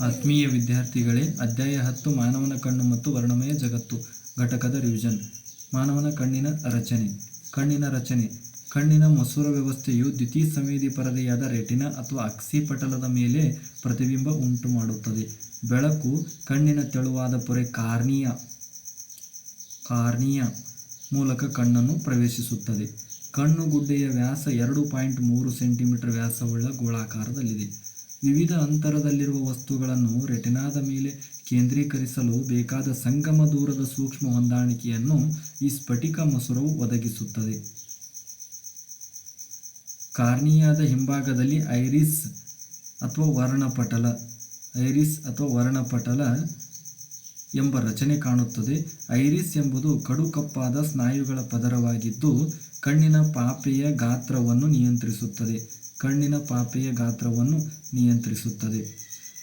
ಆತ್ಮೀಯ ವಿದ್ಯಾರ್ಥಿಗಳೇ, ಅಧ್ಯಾಯ ಹತ್ತು, ಮಾನವನ ಕಣ್ಣು ಮತ್ತು ವರ್ಣಮಯ ಜಗತ್ತು, ಘಟಕದ ರಿವಿಷನ್ ಮಾನವನ ಕಣ್ಣಿನ ರಚನೆ. ಕಣ್ಣಿನ ರಚನೆ. ಕಣ್ಣಿನ ಮಸೂರ ವ್ಯವಸ್ಥೆಯು ದ್ವಿತೀಯ ಸಂವೇದಿ ಪರದೆಯಾದ ರೆಟಿನಾ ಅಥವಾ ಅಕ್ಸಿಪಟಲದ ಮೇಲೆ ಪ್ರತಿಬಿಂಬ ಉಂಟು ಮಾಡುತ್ತದೆ ಬೆಳಕು ಕಣ್ಣಿನ ತೆಳುವಾದ ಪೊರೆ ಕಾರ್ನಿಯ ಕಾರ್ನಿಯ ಮೂಲಕ ಕಣ್ಣನ್ನು ಪ್ರವೇಶಿಸುತ್ತದೆ. ಕಣ್ಣು ಗುಡ್ಡೆಯ ವ್ಯಾಸ ಎರಡು ಪಾಯಿಂಟ್ ಮೂರು ಸೆಂಟಿಮೀಟರ್ ವ್ಯಾಸವುಳ್ಳ ಗೋಳಾಕಾರದಲ್ಲಿದೆ. ವಿವಿಧ ಅಂತರದಲ್ಲಿರುವ ವಸ್ತುಗಳನ್ನು ರೆಟಿನಾದ ಮೇಲೆ ಕೇಂದ್ರೀಕರಿಸಲು ಬೇಕಾದ ಸಂಗಮ ದೂರದ ಸೂಕ್ಷ್ಮ ಹೊಂದಾಣಿಕೆಯನ್ನು ಈ ಸ್ಫಟಿಕ ಮೊಸರು ಒದಗಿಸುತ್ತದೆ. ಕಾರ್ನಿಯಾದ ಹಿಂಭಾಗದಲ್ಲಿ ಐರಿಸ್ ಅಥವಾ ವರ್ಣಪಟಲ, ಐರಿಸ್ ಅಥವಾ ವರ್ಣಪಟಲ ಎಂಬ ರಚನೆ ಕಾಣುತ್ತದೆ. ಐರಿಸ್ ಎಂಬುದು ಕಡುಕಪ್ಪಾದ ಸ್ನಾಯುಗಳ ಪದರವಾಗಿದ್ದು, ಕಣ್ಣಿನ ಪಾಪೆಯ ಗಾತ್ರವನ್ನು ನಿಯಂತ್ರಿಸುತ್ತದೆ. ಕಣ್ಣಿನ ಪಾಪೆಯ ಗಾತ್ರವನ್ನು ನಿಯಂತ್ರಿಸುತ್ತದೆ.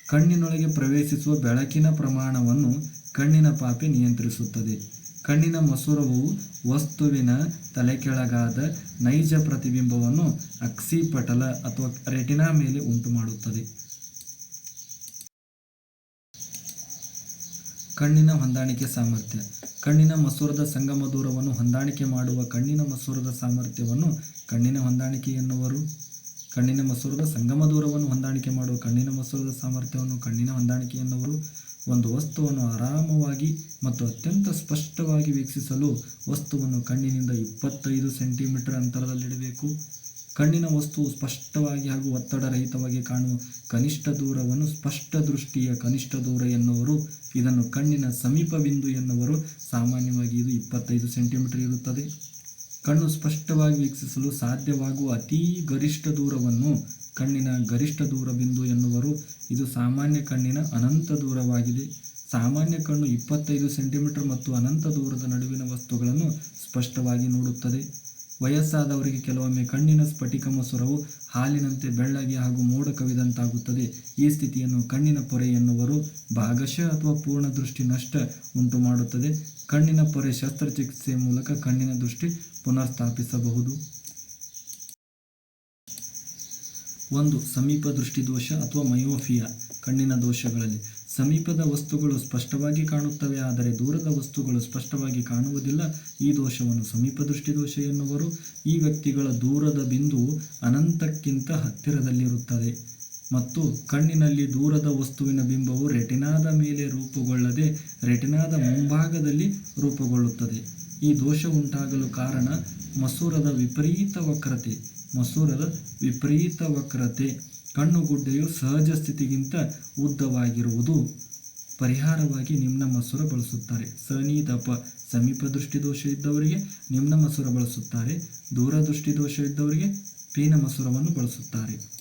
ಕಣ್ಣಿನೊಳಗೆ ಪ್ರವೇಶಿಸುವ ಬೆಳಕಿನ ಪ್ರಮಾಣವನ್ನು ಕಣ್ಣಿನ ಪಾಪೆ ನಿಯಂತ್ರಿಸುತ್ತದೆ. ಕಣ್ಣಿನ ಮಸೂರವು ವಸ್ತುವಿನ ತಲೆಕೆಳಗಾದ ನೈಜ ಪ್ರತಿಬಿಂಬವನ್ನು ಅಕ್ಸಿಪಟಲ ಅಥವಾ ರೆಟಿನಾ ಮೇಲೆ ಉಂಟುಮಾಡುತ್ತದೆ. ಕಣ್ಣಿನ ಹೊಂದಾಣಿಕೆ ಸಾಮರ್ಥ್ಯ. ಕಣ್ಣಿನ ಮಸೂರದ ಸಂಗಮ ದೂರವನ್ನು ಹೊಂದಾಣಿಕೆ ಮಾಡುವ ಕಣ್ಣಿನ ಮಸೂರದ ಸಾಮರ್ಥ್ಯವನ್ನು ಕಣ್ಣಿನ ಹೊಂದಾಣಿಕೆ ಎನ್ನುವರು. ಕಣ್ಣಿನ ಮಸೂರದ ಸಂಗಮ ದೂರವನ್ನು ಹೊಂದಾಣಿಕೆ ಮಾಡುವ ಕಣ್ಣಿನ ಮಸೂರದ ಸಾಮರ್ಥ್ಯವನ್ನು, ಕಣ್ಣಿನ ಹೊಂದಾಣಿಕೆ ಎನ್ನುವರು ಒಂದು ವಸ್ತುವನ್ನು ಆರಾಮವಾಗಿ ಮತ್ತು ಅತ್ಯಂತ ಸ್ಪಷ್ಟವಾಗಿ ವೀಕ್ಷಿಸಲು ವಸ್ತುವನ್ನು ಕಣ್ಣಿನಿಂದ ಇಪ್ಪತ್ತೈದು ಸೆಂಟಿಮೀಟರ್ ಅಂತರದಲ್ಲಿಡಬೇಕು. ಕಣ್ಣಿನ ವಸ್ತುವು ಸ್ಪಷ್ಟವಾಗಿ ಹಾಗೂ ಒತ್ತಡರಹಿತವಾಗಿ ಕಾಣುವ ಕನಿಷ್ಠ ದೂರವನ್ನು ಸ್ಪಷ್ಟ ದೃಷ್ಟಿಯ ಕನಿಷ್ಠ ದೂರ ಎನ್ನುವರು. ಇದನ್ನು ಕಣ್ಣಿನ ಸಮೀಪ ಬಿಂದು ಎನ್ನುವರು. ಸಾಮಾನ್ಯವಾಗಿ ಇದು ಇಪ್ಪತ್ತೈದು ಸೆಂಟಿಮೀಟರ್ ಇರುತ್ತದೆ. ಕಣ್ಣು ಸ್ಪಷ್ಟವಾಗಿ ವೀಕ್ಷಿಸಲು ಸಾಧ್ಯವಾಗುವ ಅತೀ ಗರಿಷ್ಠ ದೂರವನ್ನು ಕಣ್ಣಿನ ಗರಿಷ್ಠ ದೂರ ಬಿಂದು ಎನ್ನುವರು. ಇದು ಸಾಮಾನ್ಯ ಕಣ್ಣಿನ ಅನಂತ ದೂರವಾಗಿದೆ. ಸಾಮಾನ್ಯ ಕಣ್ಣು ಇಪ್ಪತ್ತೈದು ಸೆಂಟಿಮೀಟರ್ ಮತ್ತು ಅನಂತ ದೂರದ ನಡುವಿನ ವಸ್ತುಗಳನ್ನು ಸ್ಪಷ್ಟವಾಗಿ ನೋಡುತ್ತದೆ. ವಯಸ್ಸಾದವರಿಗೆ ಕೆಲವೊಮ್ಮೆ ಕಣ್ಣಿನ ಸ್ಫಟಿಕ ಮಸುರವು ಹಾಲಿನಂತೆ ಬೆಳ್ಳಗೆ ಹಾಗೂ ಮೋಡ ಕವಿದಂತಾಗುತ್ತದೆ ಈ ಸ್ಥಿತಿಯನ್ನು ಕಣ್ಣಿನ ಪೊರೆ ಎನ್ನುವರು. ಭಾಗಶಃ ಅಥವಾ ಪೂರ್ಣ ದೃಷ್ಟಿ ನಷ್ಟ ಉಂಟು ಮಾಡುತ್ತದೆ ಕಣ್ಣಿನ ಪೊರೆ ಶಸ್ತ್ರಚಿಕಿತ್ಸೆ ಮೂಲಕ ಕಣ್ಣಿನ ದೃಷ್ಟಿ ಪುನರ್ಸ್ಥಾಪಿಸಬಹುದು ಒಂದು ಸಮೀಪ ದೃಷ್ಟಿ ದೋಷ ಅಥವಾ ಮಯೋಫಿಯಾ ಕಣ್ಣಿನ ದೋಷಗಳಲ್ಲಿ. ಸಮೀಪದ ವಸ್ತುಗಳು ಸ್ಪಷ್ಟವಾಗಿ ಕಾಣುತ್ತವೆ, ಆದರೆ ದೂರದ ವಸ್ತುಗಳು ಸ್ಪಷ್ಟವಾಗಿ ಕಾಣುವುದಿಲ್ಲ. ಈ ದೋಷವನ್ನು ಸಮೀಪ ದೃಷ್ಟಿ ದೋಷ ಎನ್ನುವರು ಈ ವ್ಯಕ್ತಿಗಳ ದೂರದ ಬಿಂದು ಅನಂತಕ್ಕಿಂತ ಹತ್ತಿರದಲ್ಲಿರುತ್ತದೆ ಮತ್ತು ಕಣ್ಣಿನಲ್ಲಿ ದೂರದ ವಸ್ತುವಿನ ಬಿಂಬವು ರೆಟಿನಾದ ಮೇಲೆ ರೂಪುಗೊಳ್ಳದೆ, ರೆಟಿನಾದ ಮುಂಭಾಗದಲ್ಲಿ ರೂಪುಗೊಳ್ಳುತ್ತದೆ. ಈ ದೋಷ ಉಂಟಾಗಲು ಕಾರಣ ಮಸೂರದ ವಿಪರೀತ ವಕ್ರತೆ, ಮಸೂರದ ವಿಪರೀತ ವಕ್ರತೆ. ಕಣ್ಣುಗುಡ್ಡೆಯು ಸಹಜ ಸ್ಥಿತಿಗಿಂತ ಉದ್ದವಾಗಿರುವುದು. ಪರಿಹಾರವಾಗಿ ನಿಮ್ನ ಮಸೂರ ಬಳಸುತ್ತಾರೆ. ಸನಿ ದಪ, ಸಮೀಪ ದೃಷ್ಟಿದೋಷ ಇದ್ದವರಿಗೆ ನಿಮ್ನ ಮಸೂರ ಬಳಸುತ್ತಾರೆ. ದೂರ ದೃಷ್ಟಿ ದೋಷ ಇದ್ದವರಿಗೆ ಪೀನ ಮಸೂರವನ್ನು ಬಳಸುತ್ತಾರೆ.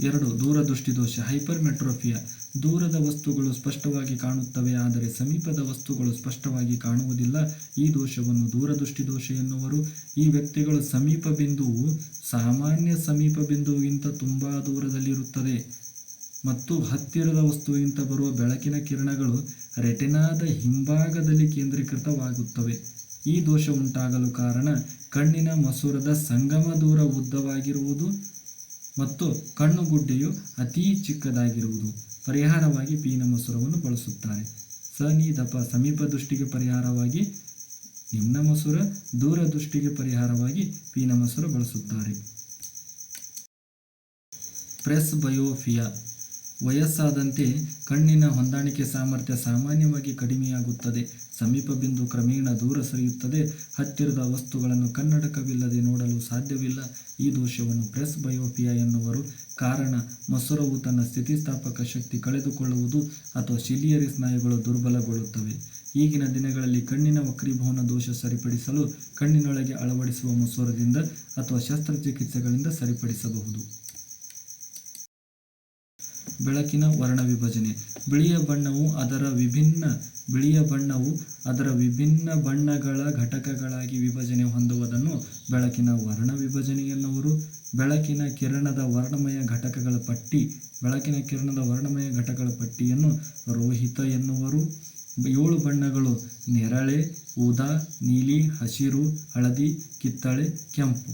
ಎರಡು ದೂರದೃಷ್ಟಿದೋಷ ಹೈಪರ್ ಹೈಪರ್ಮೆಟ್ರೋಫಿಯಾ. ದೂರದ ವಸ್ತುಗಳು ಸ್ಪಷ್ಟವಾಗಿ ಕಾಣುತ್ತವೆ, ಆದರೆ ಸಮೀಪದ ವಸ್ತುಗಳು ಸ್ಪಷ್ಟವಾಗಿ ಕಾಣುವುದಿಲ್ಲ. ಈ ದೋಷವನ್ನು ದೂರದೃಷ್ಟಿ ದೋಷ ಎನ್ನುವರು ಈ ವ್ಯಕ್ತಿಗಳ ಸಮೀಪ ಬಿಂದುವು, ಸಾಮಾನ್ಯ ಸಮೀಪ ಬಿಂದುವಿಗಿಂತ ತುಂಬ ದೂರದಲ್ಲಿರುತ್ತದೆ. ಮತ್ತು ಹತ್ತಿರದ ವಸ್ತುವಿಗಿಂತ ಬರುವ ಬೆಳಕಿನ ಕಿರಣಗಳು ರೆಟಿನಾದ ಹಿಂಭಾಗದಲ್ಲಿ ಕೇಂದ್ರೀಕೃತವಾಗುತ್ತವೆ. ಈ ದೋಷ ಉಂಟಾಗಲು ಕಾರಣ ಕಣ್ಣಿನ ಮಸೂರದ ಸಂಗಮ ದೂರ ಉದ್ದವಾಗಿರುವುದು ಮತ್ತು ಕಣ್ಣುಗುಡ್ಡೆಯು ಅತೀ ಚಿಕ್ಕದಾಗಿರುವುದು. ಪರಿಹಾರವಾಗಿ ಪೀನ ಮಸೂರವನ್ನು ಬಳಸುತ್ತಾರೆ. ಸನಿ ದಪ ಸಮೀಪ ದೃಷ್ಟಿಗೆ ಪರಿಹಾರವಾಗಿ ನಿಮ್ನ ಮಸೂರ ದೂರ ದೃಷ್ಟಿಗೆ ಪರಿಹಾರವಾಗಿ ಪೀನ ಮಸೂರ ಬಳಸುತ್ತಾರೆ. Presbyopia. ವಯಸ್ಸಾದಂತೆ ಕಣ್ಣಿನ ಹೊಂದಾಣಿಕೆ ಸಾಮರ್ಥ್ಯ ಸಾಮಾನ್ಯವಾಗಿ ಕಡಿಮೆಯಾಗುತ್ತದೆ. ಸಮೀಪ ಬಿಂದು ಕ್ರಮೇಣ ದೂರ ಸರಿಯುತ್ತದೆ. ಹತ್ತಿರದ ವಸ್ತುಗಳನ್ನು ಕನ್ನಡಕವಿಲ್ಲದೆ ನೋಡಲು ಸಾಧ್ಯವಿಲ್ಲ. ಈ ದೋಷವನ್ನು ಪ್ರೆಸ್ ಬಯೋಪಿಯಾ ಎನ್ನುವರು. ಕಾರಣ, ಮಸೂರವು ತನ್ನ ಸ್ಥಿತಿಸ್ಥಾಪಕ ಶಕ್ತಿ ಕಳೆದುಕೊಳ್ಳುವುದು ಅಥವಾ ಶಿಲಿಯರಿ ಸ್ನಾಯುಗಳು ದುರ್ಬಲಗೊಳ್ಳುತ್ತವೆ. ಈಗಿನ ದಿನಗಳಲ್ಲಿ ಕಣ್ಣಿನ ವಕ್ರೀಭವನ ದೋಷ ಸರಿಪಡಿಸಲು ಕಣ್ಣಿನೊಳಗೆ ಅಳವಡಿಸುವ ಮಸೂರದಿಂದ ಅಥವಾ ಶಸ್ತ್ರಚಿಕಿತ್ಸೆಗಳಿಂದ ಸರಿಪಡಿಸಬಹುದು. ಬೆಳಕಿನ ವರ್ಣ ವಿಭಜನೆ ಬಿಳಿಯ ಬಣ್ಣವು ಅದರ ವಿಭಿನ್ನ, ಬಿಳಿಯ ಬಣ್ಣವು ಅದರ ವಿಭಿನ್ನ ಬಣ್ಣಗಳ ಘಟಕಗಳಾಗಿ ವಿಭಜನೆ ಹೊಂದುವುದನ್ನು ಬೆಳಕಿನ ವರ್ಣ ವಿಭಜನೆ ಎನ್ನುವರು ಬೆಳಕಿನ ಕಿರಣದ ವರ್ಣಮಯ ಘಟಕಗಳ ಪಟ್ಟಿ, ಬೆಳಕಿನ ಕಿರಣದ ವರ್ಣಮಯ ಘಟಕಗಳ ಪಟ್ಟಿಯನ್ನು ರೋಹಿತ ಎನ್ನುವರು. ಏಳು ಬಣ್ಣಗಳು ನೇರಳೆ ಊದಾ ನೀಲಿ, ಹಸಿರು, ಹಳದಿ, ಕಿತ್ತಳೆ, ಕೆಂಪು.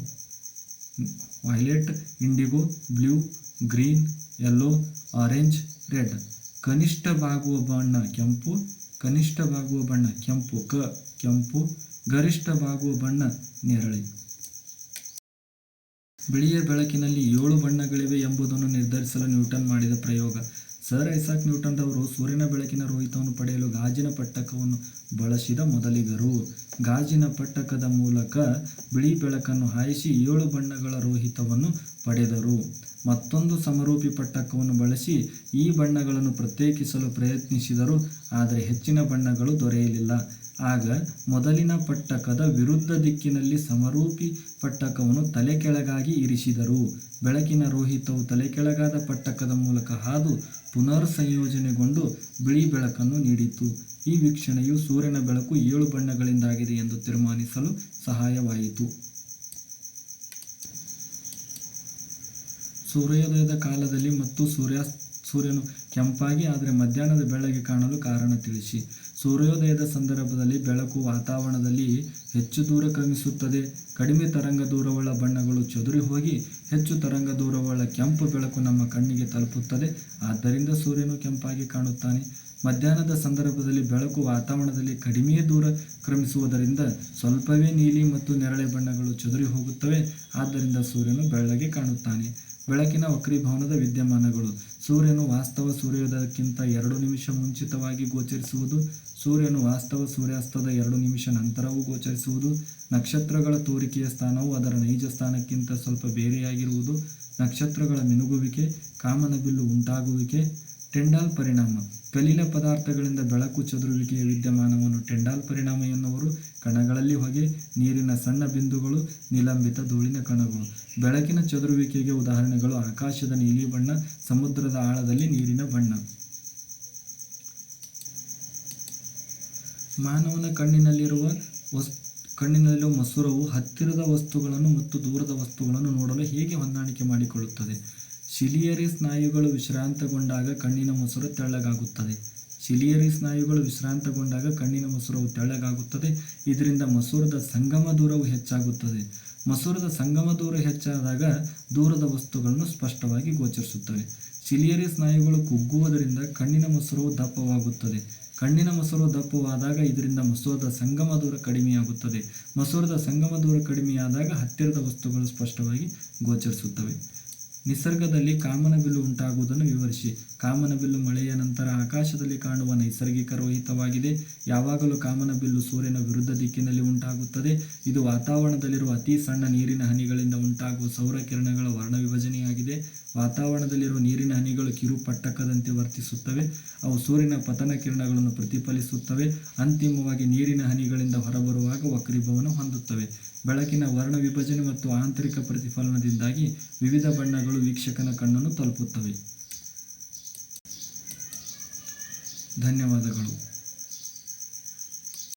Violet, indigo, blue, green yellow orange red ಕನಿಷ್ಠವಾಗುವ ಬಣ್ಣ ಕೆಂಪು ಕನಿಷ್ಠವಾಗುವ ಬಣ್ಣ ಕೆಂಪು, ಕ, ಕೆಂಪು. ಗರಿಷ್ಠವಾಗುವ ಬಣ್ಣ ನೇರಳೆ. ಬಿಳಿಯ ಬೆಳಕಿನಲ್ಲಿ ಏಳು ಬಣ್ಣಗಳಿವೆ ಎಂಬುದನ್ನು ನಿರ್ಧರಿಸಲು ನ್ಯೂಟನ್ ಮಾಡಿದ ಪ್ರಯೋಗ. ಸರ್ ಐಸಾಕ್ ನ್ಯೂಟನ್ ರವರು ಸೂರ್ಯನ ಬೆಳಕಿನ ರೋಹಿತವನ್ನು ಪಡೆಯಲು ಗಾಜಿನ ಪಟ್ಟಕವನ್ನು ಬಳಸಿದ ಮೊದಲಿಗರು. ಗಾಜಿನ ಪಟ್ಟಕದ ಮೂಲಕ ಬಿಳಿ ಬೆಳಕನ್ನು ಹಾಯಿಸಿ ಏಳು ಬಣ್ಣಗಳ ರೋಹಿತವನ್ನು ಪಡೆದರು. ಮತ್ತೊಂದು ಸಮರೂಪಿ ಪಟ್ಟಕವನ್ನು ಬಳಸಿ ಈ ಬಣ್ಣಗಳನ್ನು ಪ್ರತ್ಯೇಕಿಸಲು ಪ್ರಯತ್ನಿಸಿದರು, ಆದರೆ ಹೆಚ್ಚಿನ ಬಣ್ಣಗಳು ದೊರೆಯಲಿಲ್ಲ. ಆಗ ಮೊದಲಿನ ಪಟ್ಟಕದ ವಿರುದ್ಧ ದಿಕ್ಕಿನಲ್ಲಿ ಸಮರೂಪಿ ಪಟ್ಟಕವನ್ನು ತಲೆಕೆಳಗಾಗಿ ಇರಿಸಿದರು. ಬೆಳಕಿನ ರೋಹಿತವು ತಲೆಕೆಳಗಾದ ಪಟ್ಟಕದ ಮೂಲಕ ಹಾದು ಪುನರ್ ಸಂಯೋಜನೆಗೊಂಡು ಬಿಳಿ ಬೆಳಕನ್ನು ನೀಡಿತು ಈ ವೀಕ್ಷಣೆಯು ಸೂರ್ಯನ ಬೆಳಕು ಏಳು ಬಣ್ಣಗಳಿಂದಾಗಿದೆ ಎಂದು ತೀರ್ಮಾನಿಸಲು ಸಹಾಯವಾಯಿತು. ಸೂರ್ಯೋದಯದ ಕಾಲದಲ್ಲಿ ಮತ್ತು ಸೂರ್ಯ, ಸೂರ್ಯನು ಕೆಂಪಾಗಿ, ಆದರೆ ಮಧ್ಯಾಹ್ನದ ಬೆಳಗ್ಗೆ ಕಾಣಲು ಕಾರಣ ತಿಳಿಸಿ. ಸೂರ್ಯೋದಯದ ಸಂದರ್ಭದಲ್ಲಿ ಬೆಳಕು ವಾತಾವರಣದಲ್ಲಿ ಹೆಚ್ಚು ದೂರ ಕ್ರಮಿಸುತ್ತದೆ. ಕಡಿಮೆ ತರಂಗ ದೂರವುಳ್ಳ ಬಣ್ಣಗಳು ಚದುರಿ ಹೋಗಿ, ಹೆಚ್ಚು ತರಂಗ ದೂರವುಳ್ಳ ಕೆಂಪು ಬೆಳಕು ನಮ್ಮ ಕಣ್ಣಿಗೆ ತಲುಪುತ್ತದೆ. ಆದ್ದರಿಂದ ಸೂರ್ಯನು ಕೆಂಪಾಗಿ ಕಾಣುತ್ತಾನೆ. ಮಧ್ಯಾಹ್ನದ ಸಂದರ್ಭದಲ್ಲಿ ಬೆಳಕು ವಾತಾವರಣದಲ್ಲಿ ಕಡಿಮೆ ದೂರ ಕ್ರಮಿಸುವುದರಿಂದ ಸ್ವಲ್ಪವೇ ನೀಲಿ ಮತ್ತು ನೆರಳೆ ಬಣ್ಣಗಳು ಚದುರಿ ಹೋಗುತ್ತವೆ. ಆದ್ದರಿಂದ ಸೂರ್ಯನು ಬೆಳ್ಳಗೆ ಕಾಣುತ್ತಾನೆ. ಬೆಳಕಿನ ವಕ್ರೀಭವನದ ವಿದ್ಯಮಾನಗಳು. ಸೂರ್ಯನು ವಾಸ್ತವ ಸೂರ್ಯೋದಯಕ್ಕಿಂತ ಎರಡು ನಿಮಿಷ ಮುಂಚಿತವಾಗಿ ಗೋಚರಿಸುವುದು, ಸೂರ್ಯನು ವಾಸ್ತವ ಸೂರ್ಯಾಸ್ತದ ಎರಡು ನಿಮಿಷ ನಂತರವೂ ಗೋಚರಿಸುವುದು, ನಕ್ಷತ್ರಗಳ ತೋರಿಕೆಯ ಸ್ಥಾನವು ಅದರ ನೈಜ ಸ್ಥಾನಕ್ಕಿಂತ ಸ್ವಲ್ಪ ಬೇರೆಯಾಗಿರುವುದು, ನಕ್ಷತ್ರಗಳ ಮಿನುಗುವಿಕೆ, ಕಾಮನಬಿಲ್ಲು ಉಂಟಾಗುವಿಕೆ ಟೆಂಡಾಲ್ ಪರಿಣಾಮ. ಕಲಿಲ ಪದಾರ್ಥಗಳಿಂದ ಬೆಳಕು ಚದುರುವಿಕೆಯ ವಿದ್ಯಮಾನವನ್ನು ಟೆಂಡಾಲ್ ಪರಿಣಾಮ ಎನ್ನುವರು. ಕಣಗಳಲ್ಲಿ ಹೊಗೆ, ನೀರಿನ ಸಣ್ಣ ಬಿಂದುಗಳು, ನಿಲಂಬಿತ ಧೂಳಿನ ಕಣಗಳು. ಬೆಳಕಿನ ಚದುರುವಿಕೆಗೆ ಉದಾಹರಣೆಗಳು ಆಕಾಶದ ನೀಲಿ ಬಣ್ಣ, ಸಮುದ್ರದ ಆಳದಲ್ಲಿ ನೀರಿನ ಬಣ್ಣ. ಮಾನವನ ಕಣ್ಣಿನಲ್ಲಿರುವ ವಸ್, ಕಣ್ಣಿನಲ್ಲಿರುವ ಮಸೂರವು ಹತ್ತಿರದ ವಸ್ತುಗಳನ್ನು ಮತ್ತು ದೂರದ ವಸ್ತುಗಳನ್ನು ನೋಡಲು ಹೇಗೆ ಹೊಂದಾಣಿಕೆ ಮಾಡಿಕೊಳ್ಳುತ್ತದೆ? ಸಿಲಿಯರಿ ಸ್ನಾಯುಗಳು ವಿಶ್ರಾಂತಗೊಂಡಾಗ ಕಣ್ಣಿನ ಮೊಸರು ತೆಳ್ಳಗಾಗುತ್ತದೆ. ಸಿಲಿಯರಿ ಸ್ನಾಯುಗಳು ವಿಶ್ರಾಂತಗೊಂಡಾಗ ಕಣ್ಣಿನ ಮೊಸರು ತೆಳ್ಳಗಾಗುತ್ತದೆ. ಇದರಿಂದ ಮಸೂರದ ಸಂಗಮ ದೂರವು ಹೆಚ್ಚಾಗುತ್ತದೆ. ಮಸೂರದ ಸಂಗಮ ದೂರ ಹೆಚ್ಚಾದಾಗ ದೂರದ ವಸ್ತುಗಳನ್ನು ಸ್ಪಷ್ಟವಾಗಿ ಗೋಚರಿಸುತ್ತವೆ. ಸಿಲಿಯರಿ ಸ್ನಾಯುಗಳು ಕುಗ್ಗುವುದರಿಂದ ಕಣ್ಣಿನ ಮೊಸರು ದಪ್ಪವಾಗುತ್ತದೆ. ಕಣ್ಣಿನ ಮೊಸರು ದಪ್ಪವಾದಾಗ ಇದರಿಂದ ಮಸೂರದ ಸಂಗಮ ದೂರ ಕಡಿಮೆಯಾಗುತ್ತದೆ. ಮಸೂರದ ಸಂಗಮ ದೂರ ಕಡಿಮೆಯಾದಾಗ ಹತ್ತಿರದ ವಸ್ತುಗಳು ಸ್ಪಷ್ಟವಾಗಿ ಗೋಚರಿಸುತ್ತವೆ. ನಿಸರ್ಗದಲ್ಲಿ ಕಾಮನಬಿಲ್ಲು ಉಂಟಾಗುವುದನ್ನು ವಿವರಿಸಿ. ಕಾಮನಬಿಲ್ಲು ಮಳೆಯ ನಂತರ ಆಕಾಶದಲ್ಲಿ ಕಾಣುವ ನೈಸರ್ಗಿಕ ರೋಹಿತವಾಗಿದೆ. ಯಾವಾಗಲೂ ಕಾಮನಬಿಲ್ಲು ಸೂರ್ಯನ ವಿರುದ್ಧ ದಿಕ್ಕಿನಲ್ಲಿ ಉಂಟಾಗುತ್ತದೆ. ಇದು ವಾತಾವರಣದಲ್ಲಿರುವ ಅತಿ ಸಣ್ಣ ನೀರಿನ ಹನಿಗಳಿಂದ ಉಂಟಾಗುವ ಸೌರ ಕಿರಣಗಳ ವರ್ಣ ವಿಭಜನೆಯಾಗಿದೆ ವಾತಾವರಣದಲ್ಲಿರುವ ನೀರಿನ ಹನಿಗಳು ಕಿರು ಪಟ್ಟಕದಂತೆ ವರ್ತಿಸುತ್ತವೆ. ಅವು ಸೂರ್ಯನ ಪತನ ಕಿರಣಗಳನ್ನು ಪ್ರತಿಫಲಿಸುತ್ತವೆ. ಅಂತಿಮವಾಗಿ ನೀರಿನ ಹನಿಗಳಿಂದ ಹೊರಬರುವಾಗ ವಕ್ರೀಭವನ ಹೊಂದುತ್ತವೆ. ಬೆಳಕಿನ ವರ್ಣ ವಿಭಜನೆ ಮತ್ತು ಆಂತರಿಕ ಪ್ರತಿಫಲನದಿಂದಾಗಿ ವಿವಿಧ ಬಣ್ಣಗಳು ವೀಕ್ಷಕನ ಕಣ್ಣನ್ನು ತಲುಪುತ್ತವೆ. ಧನ್ಯವಾದಗಳು.